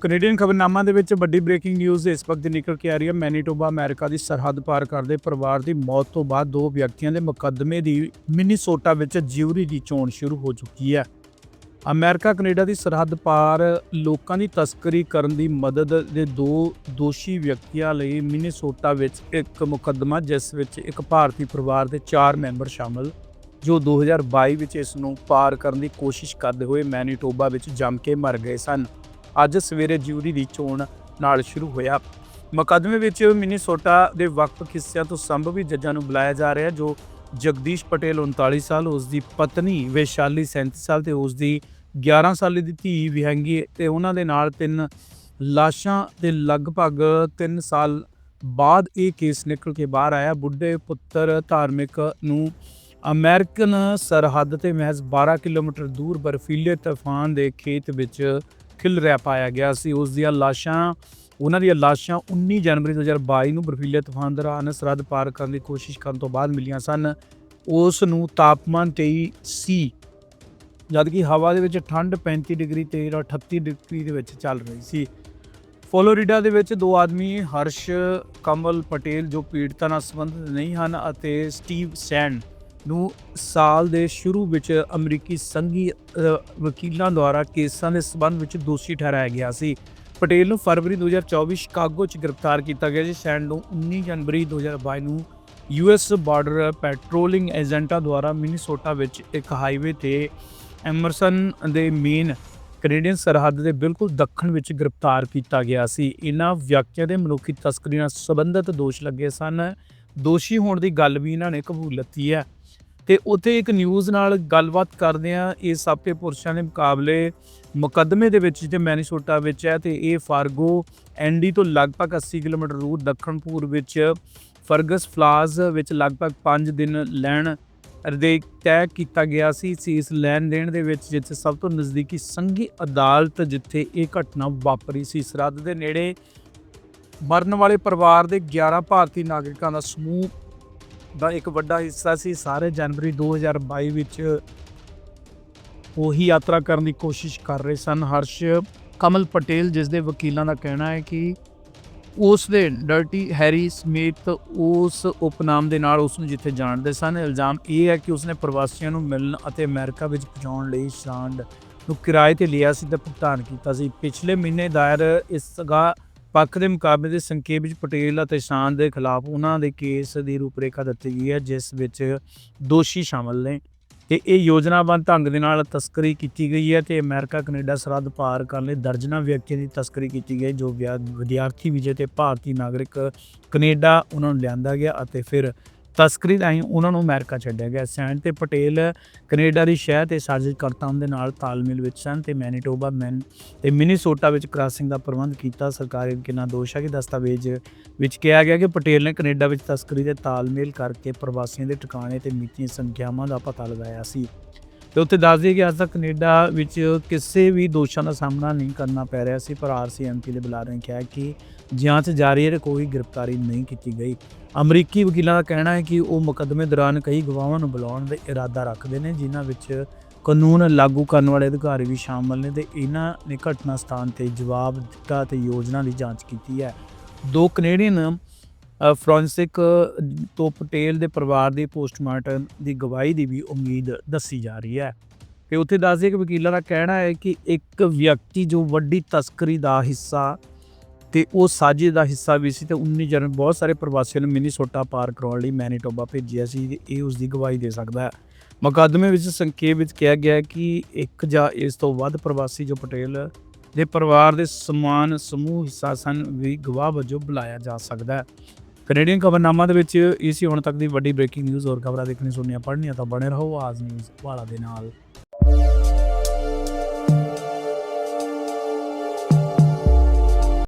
Canadian ਖਬਰਨਾਮਾ ਦੇ ਵਿੱਚ ਵੱਡੀ ਬ੍ਰੇਕਿੰਗ ਨਿਊਜ਼ ਇਸ ਵਕਤ ਨਿਕਲ ਕੇ ਆ ਰਹੀ ਹੈ। ਮੈਨੀਟੋਬਾ ਅਮਰੀਕਾ ਦੀ ਸਰਹੱਦ ਪਾਰ ਕਰਦੇ ਪਰਿਵਾਰ ਦੀ ਮੌਤ ਤੋਂ ਬਾਅਦ ਦੋ ਵਿਅਕਤੀਆਂ ਦੇ ਮੁਕੱਦਮੇ ਦੀ ਮਿਨੀਸੋਟਾ ਵਿੱਚ ਜਿਊਰੀ ਦੀ ਚੋਣ ਸ਼ੁਰੂ ਹੋ ਚੁੱਕੀ ਹੈ। ਅਮਰੀਕਾ, ਕੈਨੇਡਾ ਦੀ ਸਰਹੱਦ ਪਾਰ ਲੋਕਾਂ ਦੀ ਤਸਕਰੀ ਕਰਨ ਦੀ ਮਦਦ ਦੇ ਦੋ ਦੋਸ਼ੀ ਵਿਅਕਤੀਆਂ ਲਈ ਮਿਨੀਸੋਟਾ ਵਿੱਚ ਇੱਕ ਮੁਕੱਦਮਾ, ਜਿਸ ਵਿੱਚ ਇੱਕ ਭਾਰਤੀ ਪਰਿਵਾਰ ਦੇ 4 ਮੈਂਬਰ ਸ਼ਾਮਲ, ਜੋ 2022 ਵਿੱਚ ਇਸ ਨੂੰ ਪਾਰ ਕਰਨ ਦੀ ਕੋਸ਼ਿਸ਼ ਕਰਦੇ ਹੋਏ ਮੈਨੀਟੋਬਾ ਵਿੱਚ ਜੰਮ ਕੇ ਮਰ ਗਏ ਸਨ। ਅੱਜ ਸਵੇਰੇ ਜਿਊਰੀ ਦੀ ਚੋਣ ਨਾਲ ਸ਼ੁਰੂ ਹੋਇਆ। ਮੁਕੱਦਮੇ ਵਿੱਚ ਮਿਨੀਸੋਟਾ ਦੇ ਵੱਖ-ਵੱਖ ਹਿੱਸਿਆਂ ਤੋਂ ਸੰਭਵੀ ਜੱਜਾਂ ਨੂੰ ਬੁਲਾਇਆ ਜਾ ਰਿਹਾ, ਜੋ ਜਗਦੀਸ਼ ਪਟੇਲ 39 ਸਾਲ ਉਸ ਦੀ ਪਤਨੀ ਵੈਸ਼ਾਲੀ 37 ਸਾਲ ਤੇ ਉਸ ਦੀ 11 ਸਾਲ ਦੀ ਧੀ ਵਿਹੰਗੀ ਤੇ ਉਹਨਾਂ ਦੇ ਨਾਲ ਤਿੰਨ ਲਾਸ਼ਾਂ ਦੇ ਲਗਭਗ 3 ਸਾਲ ਬਾਅਦ ਇਹ ਕੇਸ ਨਿਕਲ ਕੇ ਬਾਹਰ ਆਇਆ। ਬੁੱਢੇ ਪੁੱਤਰ ਧਾਰਮਿਕ ਨੂੰ ਅਮਰੀਕਨ ਸਰਹੱਦ ਤੇ ਮਹਿਜ਼ 12 ਕਿਲੋਮੀਟਰ ਦੂਰ ਬਰਫੀਲੇ ਤੂਫਾਨ ਦੇ ਖੇਤ ਵਿੱਚ ਖਿਲ ਰਹਿ ਪਾਇਆ ਗਿਆ ਸੀ। ਉਸ ਦੀਆਂ ਲਾਸ਼ਾਂ, ਉਹਨਾਂ ਦੀਆਂ ਲਾਸ਼ਾਂ 19 ਜਨਵਰੀ 2022 ਨੂੰ ਬਰਫੀਲੇ ਤੂਫਾਨ ਦੌਰਾਨ ਸਰਹੱਦ ਪਾਰ ਕਰਨ ਦੀ ਕੋਸ਼ਿਸ਼ ਕਰਨ ਤੋਂ ਬਾਅਦ ਮਿਲੀਆਂ ਸਨ। ਉਸ ਨੂੰ ਤਾਪਮਾਨ 23 ਸੀ ਜਦਕਿ ਹਵਾ ਦੇ ਵਿੱਚ ਠੰਡ 35 ਡਿਗਰੀ ਤੇ 38 ਡਿਗਰੀ ਦੇ ਵਿੱਚ ਚੱਲ ਰਹੀ ਸੀ। ਫਲੋਰੀਡਾ ਦੇ ਵਿੱਚ ਦੋ ਆਦਮੀ, ਹਰਸ਼ ਕਮਲ ਪਟੇਲ, ਜੋ ਪੀੜਤਾਂ ਨਾਲ ਸੰਬੰਧਿਤ ਨਹੀਂ ਹਨ, ਅਤੇ ਸਟੀਵ ਸੈਂਡ ਨੂੰ ਸਾਲ ਦੇ ਸ਼ੁਰੂ ਵਿੱਚ ਅਮਰੀਕੀ ਸੰਘੀ ਵਕੀਲਾਂ ਦੁਆਰਾ ਕੇਸਾਂ ਦੇ ਸਬੰਧ ਵਿੱਚ ਦੋਸ਼ੀ ਠਹਿਰਾਇਆ ਗਿਆ ਸੀ। ਪਟੇਲ ਨੂੰ ਫਰਵਰੀ 2024 ਸ਼ਿਕਾਗੋ 'ਚ ਗ੍ਰਿਫਤਾਰ ਕੀਤਾ ਗਿਆ ਸੀ। ਸੈਂਡ ਨੂੰ 19 ਜਨਵਰੀ 2022 ਨੂੰ ਯੂਐਸ ਬਾਰਡਰ ਪੈਟਰੋਲਿੰਗ ਏਜੰਟਾਂ ਦੁਆਰਾ ਮਿਨੀਸੋਟਾ ਵਿੱਚ ਇੱਕ ਹਾਈਵੇ ਤੇ ਐਮਰਸਨ ਦੇ ਮੇਨ ਕੈਨੇਡੀਅਨ ਸਰਹੱਦ ਦੇ ਬਿਲਕੁਲ ਦੱਖਣ ਵਿੱਚ ਗ੍ਰਿਫਤਾਰ ਕੀਤਾ ਗਿਆ ਸੀ। ਇਹਨਾਂ ਵਿਅਕਤੀਆਂ ਦੇ ਮਨੁੱਖੀ ਤਸਕਰੀ ਨਾਲ ਸੰਬੰਧਿਤ ਦੋਸ਼ ਲੱਗੇ ਸਨ। ਦੋਸ਼ੀ ਹੋਣ ਦੀ ਗੱਲ ਵੀ ਇਹਨਾਂ ਨੇ ਕਬੂਲ ਲਈ ਹੈ। ਤੇ ਉੱਥੇ ਇੱਕ ਨਿਊਜ਼ ਨਾਲ ਗੱਲਬਾਤ ਕਰਦੇ ਆ ਇਹ ਸਾਪੇ ਪੁਰਸ਼ਾਂ ਦੇ ਮੁਕਾਬਲੇ ਮੁਕੱਦਮੇ ਦੇ ਵਿੱਚ ਜਿੱਥੇ ਮੈਨੀਸੋਟਾ ਵਿੱਚ ਹੈ ਤੇ ਇਹ ਫਾਰਗੋ ਐਂਡੀ ਤੋਂ ਲਗਭਗ 80 ਕਿਲੋਮੀਟਰ ਦੂਰ ਦੱਖਣ ਪੂਰਬ ਵਿੱਚ ਫਰਗਸ ਫਲਾਜ਼ ਵਿੱਚ ਲਗਭਗ 5 ਦਿਨ ਲੈਣ ਦੇ ਤੈਅ ਕੀਤਾ ਗਿਆ ਸੀ। ਸੀ ਇਸ ਲੈਣ ਦੇਣ ਦੇ ਵਿੱਚ ਜਿੱਥੇ ਸਭ ਤੋਂ ਨਜ਼ਦੀਕੀ ਸੰਘੀ ਅਦਾਲਤ ਜਿੱਥੇ ਇਹ ਘਟਨਾ ਵਾਪਰੀ ਸੀ। ਸਰਹੱਦ ਦੇ ਨੇੜੇ ਮਰਨ ਵਾਲੇ ਪਰਿਵਾਰ ਦੇ 11 ਭਾਰਤੀ ਨਾਗਰਿਕਾਂ ਦਾ ਸਮੂਹ ਦਾ ਇੱਕ ਵੱਡਾ ਹਿੱਸਾ ਸੀ। ਸਾਰੇ ਜਨਵਰੀ 2022 ਵਿੱਚ ਉਹੀ ਯਾਤਰਾ ਕਰਨ ਦੀ ਕੋਸ਼ਿਸ਼ ਕਰ ਰਹੇ ਸਨ। ਹਰਸ਼ ਕਮਲ ਪਟੇਲ, ਜਿਸ ਦੇ ਵਕੀਲਾਂ ਦਾ ਕਹਿਣਾ ਹੈ ਕਿ ਉਸ ਦੇ ਡਰਟੀ ਹੈਰੀ ਸਮੇਤ ਉਸ ਉਪਨਾਮ ਦੇ ਨਾਲ ਉਸ ਨੂੰ ਜਿੱਥੇ ਜਾਣਦੇ ਸਨ। ਇਲਜ਼ਾਮ ਇਹ ਹੈ ਕਿ ਉਸਨੇ ਪ੍ਰਵਾਸੀਆਂ ਨੂੰ ਮਿਲਣ ਅਤੇ ਅਮਰੀਕਾ ਵਿੱਚ ਪਹੁੰਚਾਉਣ ਲਈ ਸ਼ਾਂਡ ਨੂੰ ਕਿਰਾਏ ਤੇ ਲਿਆ ਸੀ ਤੇ ਭੁਗਤਾਨ ਕੀਤਾ ਸੀ। ਪਿਛਲੇ ਮਹੀਨੇ ਦਾਇਰ ਇਸ ਗਾ ਪੱਖ ਦੇ ਮੁਕਾਬਲੇ ਦੇ ਸੰਖੇਪ ਵਿੱਚ ਪਟੇਲ ਅਤੇ ਸ਼ਾਨ ਦੇ ਖਿਲਾਫ ਉਹਨਾਂ ਦੇ ਕੇਸ ਦੀ ਰੂਪਰੇਖਾ ਦਿੱਤੀ ਗਈ ਹੈ, ਜਿਸ ਵਿੱਚ ਦੋਸ਼ੀ ਸ਼ਾਮਲ ਨੇ। ਤੇ ਇਹ ਯੋਜਨਾਬੰਦ ਢੰਗ ਦੇ ਨਾਲ ਤਸਕਰੀ ਕੀਤੀ ਗਈ ਹੈ ਤੇ ਅਮਰੀਕਾ, ਕੈਨੇਡਾ ਸਰਹੱਦ ਪਾਰ ਕਰਨ ਲਈ ਦਰਜਨਾਂ ਵਿਅਕਤੀਆਂ ਦੀ ਤਸਕਰੀ ਕੀਤੀ ਗਈ, ਜੋ ਵਿਆ- ਵਿਦਿਆਰਥੀ ਵੀਜ਼ੇ ਤੇ ਭਾਰਤੀ ਨਾਗਰਿਕ ਕੈਨੇਡਾ ਉਹਨਾਂ ਨੂੰ ਲਿਆਂਦਾ ਗਿਆ ਅਤੇ ਫਿਰ ਤਸਕਰੀ ਰਾਹੀਂ ਉਹਨਾਂ ਨੂੰ ਅਮਰੀਕਾ ਛੱਡਿਆ ਗਿਆ। ਸੈਂਡ ਤੇ ਪਟੇਲ ਕੈਨੇਡਾ ਦੀ ਸ਼ਹਿਰ ਤੇ ਸਾਜ਼ਿਸ਼ਕਰਤਾਵਾਂ ਦੇ ਨਾਲ ਤਾਲਮੇਲ ਵਿੱਚ ਸਨ ਤੇ ਮੈਨੀਟੋਬਾ, ਮੈਨ ਤੇ ਮਿਨੀਸੋਟਾ ਵਿੱਚ ਕ੍ਰਾਸਿੰਗ ਦਾ ਪ੍ਰਬੰਧ ਕੀਤਾ। ਸਰਕਾਰੀ ਕਿੰਨਾ ਦੋਸ਼ ਹੈ ਕਿ ਦਸਤਾਵੇਜ਼ ਵਿੱਚ ਕਿਹਾ ਗਿਆ ਕਿ ਪਟੇਲ ਨੇ ਕੈਨੇਡਾ ਵਿੱਚ ਤਸਕਰੀ ਦੇ ਤਾਲਮੇਲ ਕਰਕੇ ਪ੍ਰਵਾਸੀਆਂ ਦੇ ਟਿਕਾਣੇ ਤੇ ਮਿੱਤੀਆਂ ਸੰਖਿਆਵਾਂ ਦਾ ਪਤਾ ਲਗਾਇਆ ਸੀ। ਤੇ ਉੱਥੇ ਦੱਸ ਦਈਏ ਕਿ ਅੱਜ ਤੱਕ ਕੈਨੇਡਾ ਵਿੱਚ ਕਿਸੇ ਵੀ ਦੋਸ਼ਾਂ ਦਾ ਸਾਹਮਣਾ ਨਹੀਂ ਕਰਨਾ ਪੈ ਰਿਹਾ ਸੀ, ਪਰ ਆਰਸੀਐਮਪੀ ਦੇ ਬੁਲਾਰੇ ਨੇ ਕਿਹਾ ਕਿ ਜਾਂਚ ਜਾਰੀ ਹੈ ਕੋਈ ਗ੍ਰਿਫਤਾਰੀ ਨਹੀਂ ਕੀਤੀ ਗਈ। ਅਮਰੀਕੀ ਵਕੀਲਾਂ ਦਾ ਕਹਿਣਾ ਹੈ ਕਿ ਉਹ ਮੁਕੱਦਮੇ ਦੌਰਾਨ ਕਈ ਗਵਾਹਾਂ ਨੂੰ ਬੁਲਾਉਣ ਦਾ ਇਰਾਦਾ ਰੱਖਦੇ ਨੇ, ਜਿਨ੍ਹਾਂ ਵਿੱਚ ਕਾਨੂੰਨ ਲਾਗੂ ਕਰਨ ਵਾਲੇ ਅਧਿਕਾਰੀ ਵੀ ਸ਼ਾਮਲ ਨੇ ਤੇ ਇਹਨਾਂ ਨੇ ਘਟਨਾ ਸਥਾਨ ਤੇ ਜਵਾਬ ਦਿੱਤਾ ਤੇ ਯੋਜਨਾ ਦੀ ਜਾਂਚ ਕੀਤੀ ਹੈ। ਦੋ ਕੈਨੇਡੀਅਨ ਫ੍ਰਾਂਸਿਕ ਤੋਂ ਪਟੇਲ ਦੇ ਪਰਿਵਾਰ ਦੀ ਪੋਸਟਮਾਰਟਮ ਦੀ ਗਵਾਹੀ ਦੀ ਵੀ ਉਮੀਦ ਦੱਸੀ ਜਾ ਰਹੀ ਹੈ। ਤੇ ਉੱਥੇ ਦੱਸਦੇ ਕਿ ਵਕੀਲਾਂ ਦਾ ਕਹਿਣਾ ਹੈ ਕਿ ਇੱਕ ਵਿਅਕਤੀ ਜੋ ਵੱਡੀ ਤਸਕਰੀ ਦਾ ਹਿੱਸਾ ਤੇ ਉਹ ਸਾਜੇ ਦਾ ਹਿੱਸਾ ਵੀ ਸੀ ਤੇ 19 ਜਨਮ ਬਹੁਤ ਸਾਰੇ ਪ੍ਰਵਾਸੀਆਂ ਨੂੰ ਮਿਨੀਸੋਟਾ ਪਾਰ ਕਰਾਉਣ ਲਈ ਮੈਨੀਟੋਬਾ ਭੇਜਿਆ ਸੀ ਤੇ ਇਹ ਉਸ ਦੀ ਗਵਾਹੀ ਦੇ ਸਕਦਾ ਹੈ। ਮੁਕੱਦਮੇ ਵਿੱਚ ਸੰਖੇਪ ਵਿੱਚ ਕਿਹਾ ਗਿਆ ਹੈ ਕਿ ਇੱਕ ਜਾਂ ਇਸ ਤੋਂ ਵੱਧ ਪ੍ਰਵਾਸੀ ਜੋ ਪਟੇਲ ਦੇ ਪਰਿਵਾਰ ਦੇ ਸਮਾਨ ਸਮੂਹ ਹਿੱਸਾ ਸਨ, ਵੀ ਗਵਾਹ ਵਜੋਂ ਬੁਲਾਇਆ ਜਾ ਸਕਦਾ ਹੈ। ਕੈਨੇਡੀਅਨ ਖਬਰਨਾਮਾ ਦੇ ਵਿੱਚ ਇਸੀ ਹੁਣ ਤੱਕ ਦੀ ਵੱਡੀ ਬ੍ਰੇਕਿੰਗ ਨਿਊਜ਼ ਹੋਰ ਖਬਰਾਂ ਦੇਖਣੀ ਸੁਣਨੀਆਂ, ਪੜ੍ਹਨੀਆਂ ਤਾਂ ਬਣੇ ਰਹੋ, ਆਜ਼ ਨਿਊਜ਼ ਵਾਲਾ ਦੇ ਨਾਲ।